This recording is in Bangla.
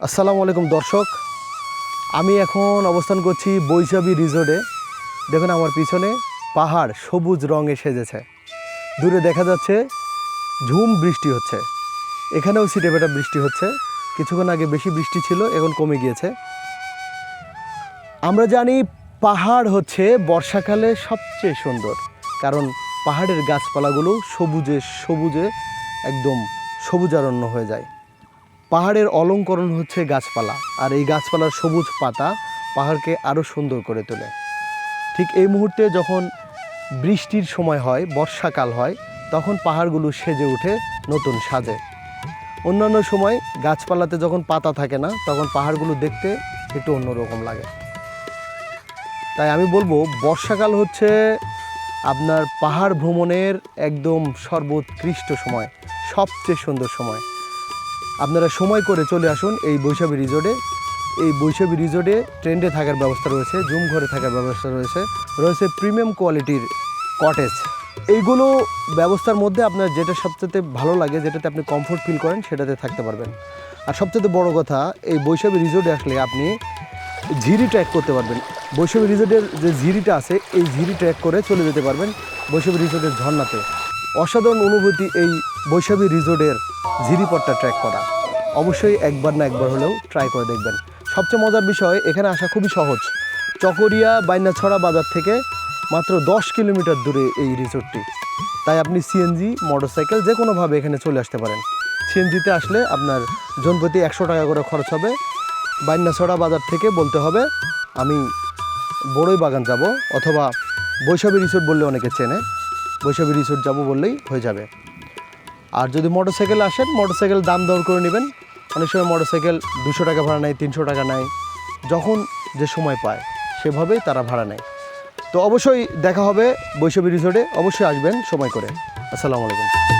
আসসালামু আলাইকুম দর্শক। আমি এখন অবস্থান করছি বৈশাখী রিসোর্টে দেখুন আমার পিছনে পাহাড় সবুজ রঙে সেজেছে। দূরে দেখা যাচ্ছে ঝুম বৃষ্টি হচ্ছে। এখানেও সিটে বেটা বৃষ্টি হচ্ছে। কিছুক্ষণ আগে বেশি বৃষ্টি ছিল, এখন কমে গিয়েছে। আমরা জানি পাহাড় হচ্ছে বর্ষাকালে সবচেয়ে সুন্দর। কারণ পাহাড়ের গাছপালাগুলো সবুজে সবুজে একদম সবুজারণ্য হয়ে যায়। পাহাড়ের অলঙ্করণ হচ্ছে গাছপালা, আর এই গাছপালার সবুজ পাতা পাহাড়কে আরও সুন্দর করে তোলে। ঠিক এই মুহূর্তে যখন বৃষ্টির সময় হয়, বর্ষাকাল হয়, তখন পাহাড়গুলো সেজে ওঠে নতুন সাজে। অন্যান্য সময় গাছপালাতে যখন পাতা থাকে না, তখন পাহাড়গুলো দেখতে একটু অন্যরকম লাগে। তাই আমি বলব, বর্ষাকাল হচ্ছে আপনার পাহাড় ভ্রমণের একদম সর্বোৎকৃষ্ট সময়, সবচেয়ে সুন্দর সময়। আপনারা সময় করে চলে আসুন এই বৈশাখী রিজোর্টে এই বৈশাখী রিজোর্টে ট্রেন্ডে থাকার ব্যবস্থা রয়েছে, জুম ঘরে থাকার ব্যবস্থা রয়েছে রয়েছে প্রিমিয়াম কোয়ালিটির কটেজ এইগুলো ব্যবস্থার মধ্যে আপনার যেটা সবচেয়ে ভালো লাগে, যেটাতে আপনি কমফোর্ট ফিল করেন, সেটাতে থাকতে পারবেন। আর সবচেয়ে বড় কথা, এই বৈশাখী রিজোর্টে আসলে আপনি ঝিরি ট্র্যাক করতে পারবেন। বৈশাখী রিজোর্টের যে ঝিরিটা আছে, এই ঝিরি ট্র্যাক করে চলে যেতে পারবেন বৈশাখী রিসোর্টের ঝর্ণাতে। অসাধারণ অনুভূতি এই বৈশাখী রিসোর্টের ঝিরিপথটা ট্র্যাক করা। অবশ্যই একবার না একবার হলেও ট্রাই করে দেখবেন। সবচেয়ে মজার বিষয়, এখানে আসা খুবই সহজ। চকরিয়া বাইনাছড়া বাজার থেকে মাত্র দশ কিলোমিটার দূরে এই রিসোর্টটি। তাই আপনি সিএনজি মোটরসাইকেল যে কোনোভাবে এখানে চলে আসতে পারেন। সিএনজিতে আসলে আপনার জনপ্রতি একশো টাকা করে খরচ হবে। বাইনাছড়া বাজার থেকে বলতে হবে, আমি বড়ই বাগান যাব, অথবা বৈশাখী রিসোর্ট বললে অনেকে চেনে। বৈশাখী রিসোর্ট যাব বললেই হয়ে যাবে। আর যদি মোটরসাইকেল আসেন, মোটরসাইকেল দাম দর করে নেবেন। অনেক সময় মোটরসাইকেল দুশো টাকা ভাড়া নেয়, তিনশো টাকা নেয়। যখন যে সময় পায়, সেভাবেই তারা ভাড়া নেয়। তো অবশ্যই দেখা হবে বৈশাখী রিসোর্টে অবশ্যই আসবেন সময় করে। আসসালামু আলাইকুম।